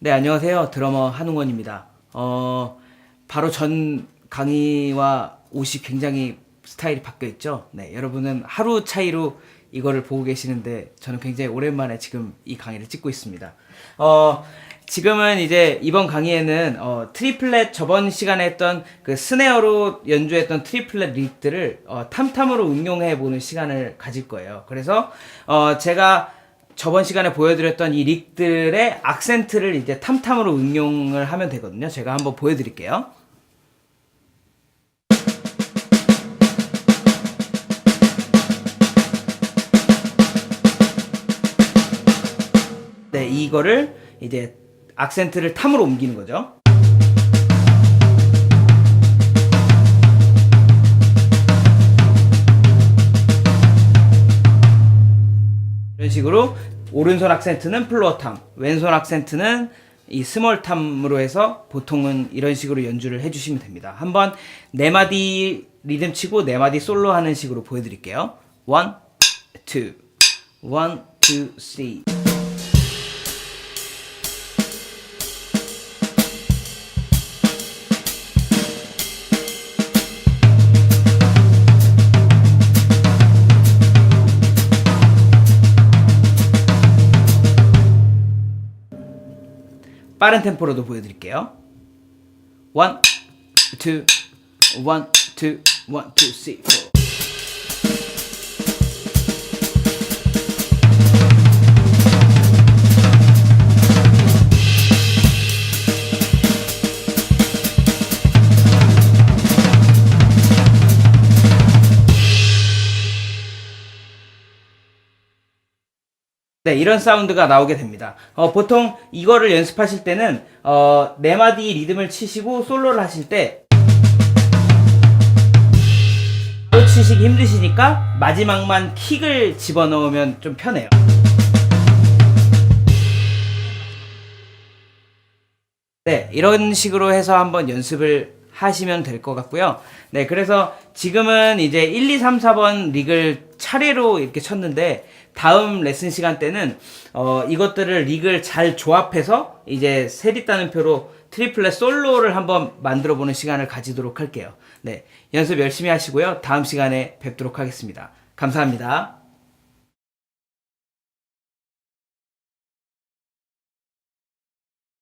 네, 안녕하세요. 드러머 한웅원입니다. 어, 바로 전 강의와 옷이 굉장히 스타일이 바뀌어 있죠. 네, 여러분은 하루 차이로 이거를 보고 계시는데 저는 굉장히 오랜만에 지금 이 강의를 찍고 있습니다. 어, 지금은 이제 이번 강의에는 어, 트리플렛 저번 시간에 했던 그 스네어로 연주했던 트리플렛 릭들을 어, 탐탐으로 응용해 보는 시간을 가질 거예요. 그래서 어, 제가 저번 시간에 보여드렸던 이 릭들의 악센트를 이제 탐탐으로 응용을 하면 되거든요. 제가 한번 보여드릴게요. 네, 이거를 이제 악센트를 탐으로 옮기는 거죠. 이런 식으로 오른손 악센트는 플로어 탐, 왼손 악센트는 이 스몰 탐으로 해서 보통은 이런 식으로 연주를 해주시면 됩니다. 한번 네 마디 리듬 치고 네 마디 솔로 하는 식으로 보여드릴게요. One, two, one, two, three. 빠른 템포로도 보여드릴게요. One, two, one, two, one, two, three, four. 네, 이런 사운드가 나오게 됩니다. 어, 보통 이거를 연습하실 때는 어, 네 마디 리듬을 치시고 솔로를 하실 때 바로 치시기 힘드시니까 마지막만 킥을 집어넣으면 좀 편해요. 네, 이런 식으로 해서 한번 연습을 하시면 될 것 같고요. 네, 그래서 지금은 이제 1, 2, 3, 4번 릭을 차례로 이렇게 쳤는데 다음 레슨 시간 때는 어, 이것들을 릭을 잘 조합해서 이제 세리 따는 표로 트리플렛 솔로를 한번 만들어 보는 시간을 가지도록 할게요. 네, 연습 열심히 하시고요. 다음 시간에 뵙도록 하겠습니다. 감사합니다.